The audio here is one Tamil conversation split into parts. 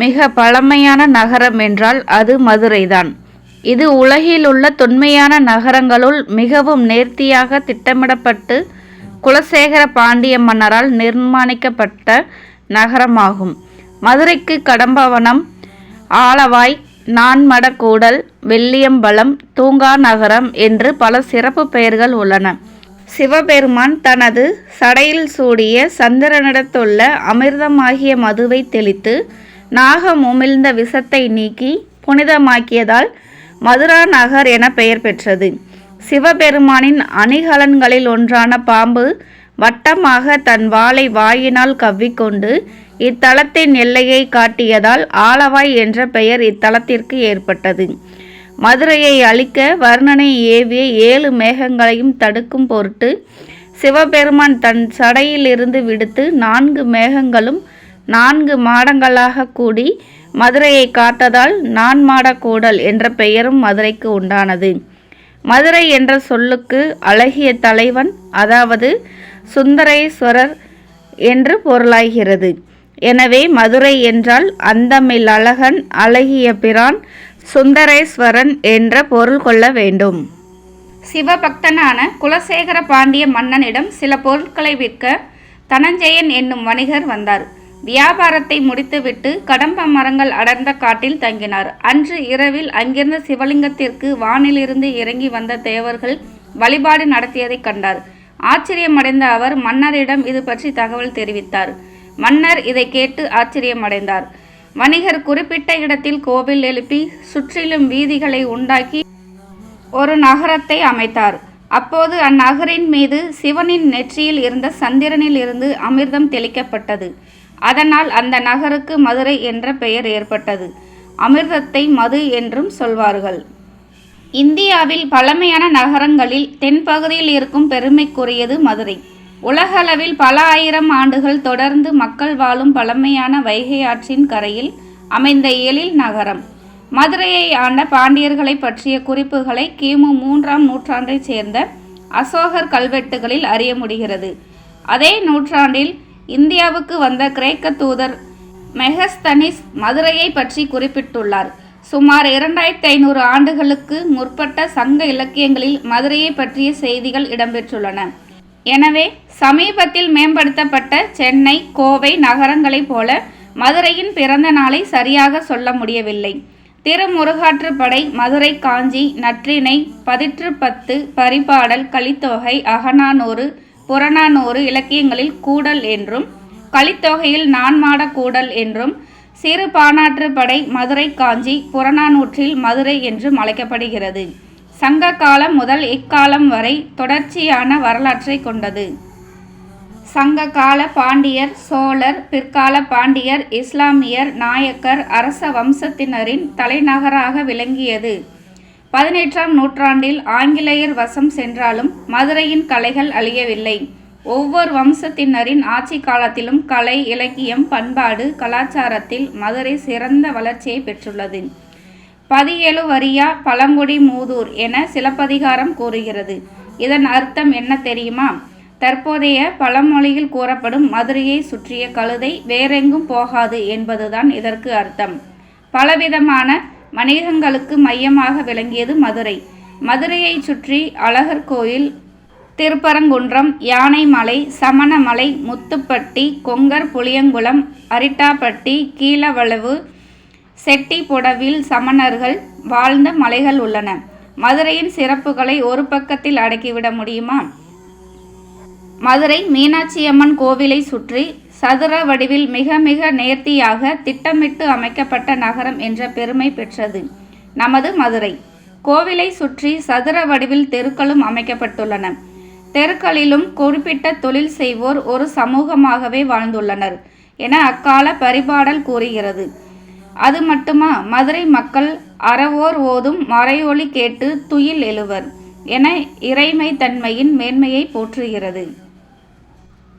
மிக பழமையான நகரம் என்றால் அது மதுரைதான். இது உலகிலுள்ள தொன்மையான நகரங்களுள் மிகவும் நேர்த்தியாக திட்டமிடப்பட்டு குலசேகர பாண்டிய மன்னரால் நிர்மாணிக்கப்பட்ட நகரமாகும். மதுரைக்கு கடம்பவனம் ஆலவாய் நான்மடக்கூடல் வெள்ளியம்பலம் தூங்கா நகரம் என்று பல சிறப்பு பெயர்கள் உள்ளன. சிவபெருமான் தனது சடையில் சூடிய சந்திரனிடத்துள்ள அமிர்தமாகிய மதுவை தெளித்து நாகம் உமிழ்ந்த விஷத்தை நீக்கி புனிதமாக்கியதால் மதுரா நகர் என பெயர் பெற்றது. சிவபெருமானின் அணிகலன்களில் ஒன்றான பாம்பு வட்டமாக தன் வாளை வாயினால் கவ்விக்கொண்டு இத்தலத்தின் எல்லையை காட்டியதால் ஆலவாய் என்ற பெயர் இத்தலத்திற்கு ஏற்பட்டது. மதுரையை அழிக்க வர்ணனை ஏவிய ஏழு மேகங்களையும் தடுக்கும் பொருட்டு சிவபெருமான் தன் சடையிலிருந்து விடுத்து நான்கு மேகங்களும் நான்கு மாடங்களாக கூடி மதுரையை காத்ததால் நான்மாடக்கூடல் என்ற பெயரும் மதுரைக்கு உண்டானது. மதுரை என்ற சொல்லுக்கு அழகிய தலைவன் அதாவது சுந்தரேஸ்வரர் என்று பொருளாகிறது. எனவே மதுரை என்றால் அந்தமில் அழகன் அழகிய பிரான் சுந்தரேஸ்வரன் என்ற பொருள் கொள்ள வேண்டும். சிவபக்தனான குலசேகர பாண்டிய மன்னனிடம் சில பொருட்களை விற்க தனஞ்சயன் என்னும் வணிகர் வந்தார். வியாபாரத்தை முடித்துவிட்டு கடம்ப மரங்கள் அடர்ந்த காட்டில் தங்கினார். அன்று இரவில் அங்கிருந்த சிவலிங்கத்திற்கு வானிலிருந்து இறங்கி வந்த தேவர்கள் வழிபாடு நடத்தியதைக் கண்டார். ஆச்சரியமடைந்த அவர் மன்னரிடம் இது பற்றி தகவல் தெரிவித்தார். மன்னர் இதை கேட்டு ஆச்சரியமடைந்தார். வணிகர் குறிப்பிட்ட இடத்தில் கோவில் எழுப்பி சுற்றிலும் வீதிகளை உண்டாக்கி ஒரு நகரத்தை அமைத்தார். அப்போது அந்நகரின் மீது சிவனின் நெற்றியில் இருந்த சந்திரனில் இருந்து அமிர்தம் தெளிக்கப்பட்டது. அதனால் அந்த நகருக்கு மதுரை என்ற பெயர் ஏற்பட்டது. அமிர்தத்தை மது என்றும் சொல்வார்கள். இந்தியாவில் பழமையான நகரங்களில் தென்பகுதியில் இருக்கும் பெருமைக்குரியது மதுரை. உலகளவில் பல ஆயிரம் ஆண்டுகள் தொடர்ந்து மக்கள் வாழும் பழமையான வைகை ஆற்றின் கரையில் அமைந்த எழில் நகரம். மதுரையை ஆண்ட பாண்டியர்களை பற்றிய குறிப்புகளை கிமு மூன்றாம் நூற்றாண்டைச் சேர்ந்த அசோகர் கல்வெட்டுகளில் அறிய முடிகிறது. அதே நூற்றாண்டில் இந்தியாவுக்கு வந்த கிரேக்க தூதர் மெஹஸ்தனிஸ் மதுரையை பற்றி குறிப்பிட்டுள்ளார். சுமார் இரண்டாயிரத்தி ஐநூறு ஆண்டுகளுக்கு முற்பட்ட சங்க இலக்கியங்களில் மதுரையை பற்றிய செய்திகள் இடம்பெற்றுள்ளன. எனவே சமீபத்தில் மேம்படுத்தப்பட்ட சென்னை கோவை நகரங்களைப் போல மதுரையின் பிறந்த நாளை சரியாக சொல்ல முடியவில்லை. திருமுருகாற்றுப்படை மதுரை காஞ்சி நற்றிணை பதிற்றுப்பத்து பரிபாடல் கலித்தொகை அகநானூறு புறநானூறு இலக்கியங்களில் கூடல் என்றும் கலித்தொகையில் நான்மாட கூடல் என்றும் சிறு பானாற்றுப்படை மதுரை காஞ்சி புறநானூற்றில் மதுரை என்றும் அழைக்கப்படுகிறது. சங்க காலம் முதல் இக்காலம் வரை தொடர்ச்சியான வரலாற்றை கொண்டது. சங்க கால பாண்டியர் சோழர் பிற்கால பாண்டியர் இஸ்லாமியர் நாயக்கர் அரச வம்சத்தினரின் தலைநகராக விளங்கியது. பதினெட்டாம் நூற்றாண்டில் ஆங்கிலேயர் வசம் சென்றாலும் மதுரையின் கலைகள் அழியவில்லை. ஒவ்வொரு வம்சத்தினரின் ஆட்சி காலத்திலும் கலை இலக்கியம் பண்பாடு கலாச்சாரத்தில் மதுரை சிறந்த வளர்ச்சியை பெற்றுள்ளது. பதியேழு வரியா பழங்குடி மூதூர் என சிலப்பதிகாரம் கூறுகிறது. இதன் அர்த்தம் என்ன தெரியுமா? தற்போதைய பழமொழியில் கூறப்படும் மதுரையை சுற்றிய கழுதை வேறெங்கும் போகாது என்பதுதான் இதற்கு அர்த்தம். பலவிதமான வணிகங்களுக்கு மையமாக விளங்கியது மதுரை. மதுரையைச் சுற்றி அழகர் கோயில் திருப்பரங்குன்றம் யானைமலை சமணமலை முத்துப்பட்டி கொங்கர் புளியங்குளம் அரிட்டாப்பட்டி கீழவளவு செட்டிப்புடவில் சமணர்கள் வாழ்ந்த மலைகள் உள்ளன. மதுரையின் சிறப்புகளை ஒரு பக்கத்தில் அடக்கிவிட முடியுமா? மதுரை மீனாட்சியம்மன் கோவிலை சுற்றி சதுர வடிவில் மிக மிக நேர்த்தியாக திட்டமிட்டு அமைக்கப்பட்ட நகரம் என்ற பெருமை பெற்றது. நமது மதுரை. கோவிலை சுற்றி சதுர வடிவில் தெருக்களும் அமைக்கப்பட்டுள்ளன. தெருக்களிலும் குறிப்பிட்ட தொழில் செய்வோர் ஒரு சமூகமாகவே வாழ்ந்துள்ளனர் என அக்கால பரிபாடல் கூறுகிறது. அது மட்டுமா? மதுரை மக்கள் அறவோர் ஓதும் மறையொலி கேட்டு துயில் எழுவர் என இறைமை தன்மையின் மேன்மையை போற்றுகிறது.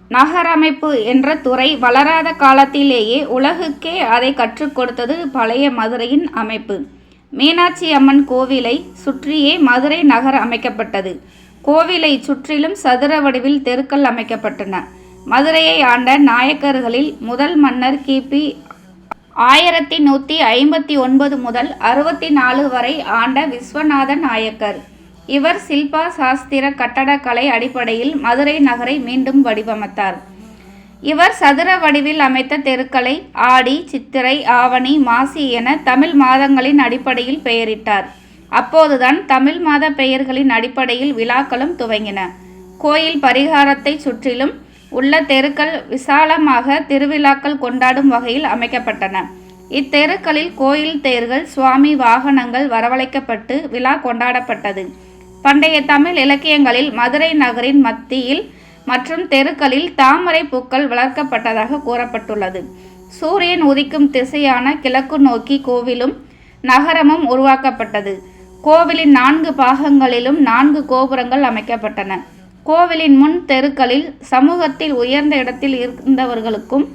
நகரமைப்பு என்ற துறை வளராத காலத்திலேயே உலகுக்கே அதை கற்றுக் கொடுத்தது பழைய மதுரையின் அமைப்பு. மீனாட்சி அம்மன் கோவிலை சுற்றியே மதுரை நகர் அமைக்கப்பட்டது. கோவிலை சுற்றிலும் சதுர வடிவில் தெருக்கள் அமைக்கப்பட்டன. மதுரையை ஆண்ட நாயக்கர்களில் முதல் மன்னர் கிபி ஆயிரத்தி நூற்றி ஐம்பத்தி ஒன்பது முதல் அறுபத்தி நாலு வரை ஆண்ட விஸ்வநாத நாயக்கர். இவர் சில்பா சாஸ்திர கட்டடக்கலை அடிப்படையில் மதுரை நகரை மீண்டும் வடிவமைத்தார். இவர் சதுர வடிவில் அமைத்த தெருக்களை ஆடி சித்திரை ஆவணி மாசி என தமிழ் மாதங்களின் அடிப்படையில் பெயரிட்டார். அப்போதுதான் தமிழ் மாத பெயர்களின் அடிப்படையில் விழாக்களும் துவங்கின. கோயில் பரிகாரத்தை சுற்றிலும் உள்ள தெருக்கள் விசாலமாக திருவிழாக்கள் கொண்டாடும் வகையில் அமைக்கப்பட்டன. இத்தெருக்களில் கோயில் தேர்கள் சுவாமி வாகனங்கள் வரவழைக்கப்பட்டு விழா கொண்டாடப்பட்டது. பண்டைய தமிழ் இலக்கியங்களில் மதுரை நகரின் மத்தியில் மற்றும் தெருக்களில் தாமரை பூக்கள் வளர்க்கப்பட்டதாக கூறப்பட்டுள்ளது. சூரியன் உதிக்கும் திசையான கிழக்கு நோக்கி கோவிலும் நகரமும் உருவாக்கப்பட்டது. கோவிலின் நான்கு பாகங்களிலும் நான்கு கோபுரங்கள் அமைக்கப்பட்டன. கோவிலின் முன் தெருக்களில் சமூகத்தில் உயர்ந்த இடத்தில் இருந்தவர்களுக்கும்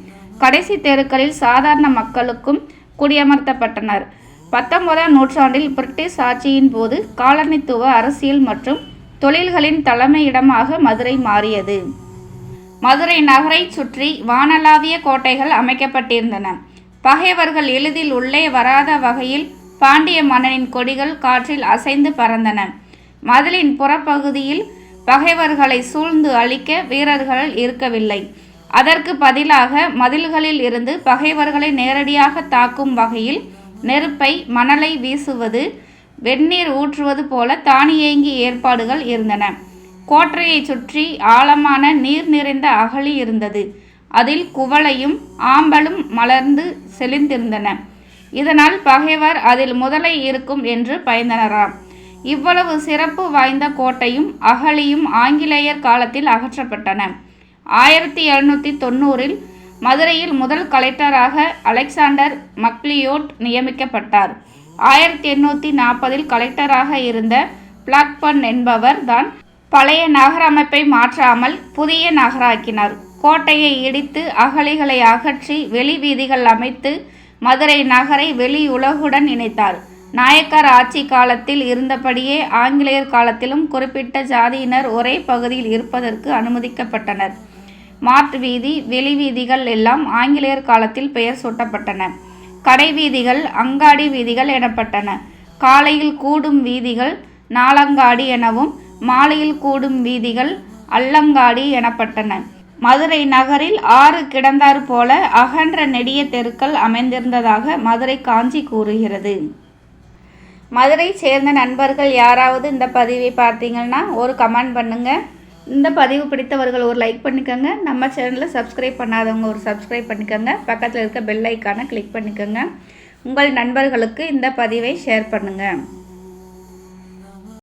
கடைசி தெருக்களில் சாதாரண மக்களுக்கும் குடியமர்த்தப்பட்டனர். பத்தொன்பதாம் நூற்றாண்டில் பிரிட்டிஷ் ஆட்சியின் போது காலனித்துவ அரசியல் மற்றும் தொழில்களின் தலைமையிடமாக மதுரை மாறியது. மதுரை நகரை சுற்றி வானளாவிய கோட்டைகள் அமைக்கப்பட்டிருந்தன. பகைவர்கள் எளிதில் உள்ளே வராத வகையில் பாண்டிய மன்னனின் கொடிகள் காற்றில் அசைந்து பறந்தன. மதிலின் புறப்பகுதியில் பகைவர்களை சூழ்ந்து அழிக்க வீரர்கள் இருக்கவில்லை. அதற்கு பதிலாக மதில்களில் இருந்து பகைவர்களை நேரடியாக தாக்கும் வகையில் நெருப்பை மணலை வீசுவது வெந்நீர் ஊற்றுவது போல தானியங்கி ஏற்பாடுகள் இருந்தன. கோட்டையை சுற்றி ஆழமான நீர் நிறைந்த அகழி இருந்தது. அதில் குவளையும் ஆம்பலும் மலர்ந்து செழிந்திருந்தன. இதனால் பகைவர் அதில் முதலை இருக்கும் என்று பயந்தனராம். இவ்வளவு சிறப்பு வாய்ந்த கோட்டையும் அகழியும் ஆங்கிலேயர் காலத்தில் அகற்றப்பட்டன. ஆயிரத்தி எழுநூற்றி தொண்ணூறில் மதுரையில் முதல் கலெக்டராக அலெக்சாண்டர் மக்லியோட் நியமிக்கப்பட்டார். ஆயிரத்தி எண்ணூற்றி நாற்பதில் கலெக்டராக இருந்த பிளாக்பன் என்பவர் தான் பழைய நகர அமைப்பை மாற்றாமல் புதிய நகராக்கினார். கோட்டையை இடித்து அகழிகளை அகற்றி வெளி வீதிகள் அமைத்து மதுரை நகரை வெளி உலகுடன் இணைத்தார். நாயக்கர் ஆட்சி காலத்தில் இருந்தபடியே ஆங்கிலேயர் காலத்திலும் குறிப்பிட்ட ஜாதியினர் ஒரே பகுதியில் இருப்பதற்கு அனுமதிக்கப்பட்டனர். மாற்று வீதி வெளி வீதிகள் எல்லாம் ஆங்கிலேயர் காலத்தில் பெயர் சூட்டப்பட்டன. கடை வீதிகள் அங்காடி வீதிகள் எனப்பட்டன. காலையில் கூடும் வீதிகள் நாலங்காடி எனவும் மாலையில் கூடும் வீதிகள் அல்லங்காடி எனப்பட்டன. மதுரை நகரில் ஆறு கிடந்தார் போல அகன்ற நெடிய தெருக்கள் அமைந்திருந்ததாக மதுரை காஞ்சி கூறுகிறது. மதுரை சேர்ந்த நண்பர்கள் யாராவது இந்த பதிவை பார்த்தீங்கன்னா ஒரு கமெண்ட் பண்ணுங்கள் இந்த பதிவு பிடித்தவர்கள் ஒரு லைக் பண்ணிக்கோங்க. நம்ம சேனலில் சப்ஸ்கிரைப் பண்ணாதவங்க ஒரு சப்ஸ்கிரைப் பண்ணிக்கோங்க. பக்கத்தில் இருக்க பெல் ஐக்கானை கிளிக் பண்ணிக்கோங்க. உங்கள் நண்பர்களுக்கு இந்த பதிவை ஷேர் பண்ணுங்கள்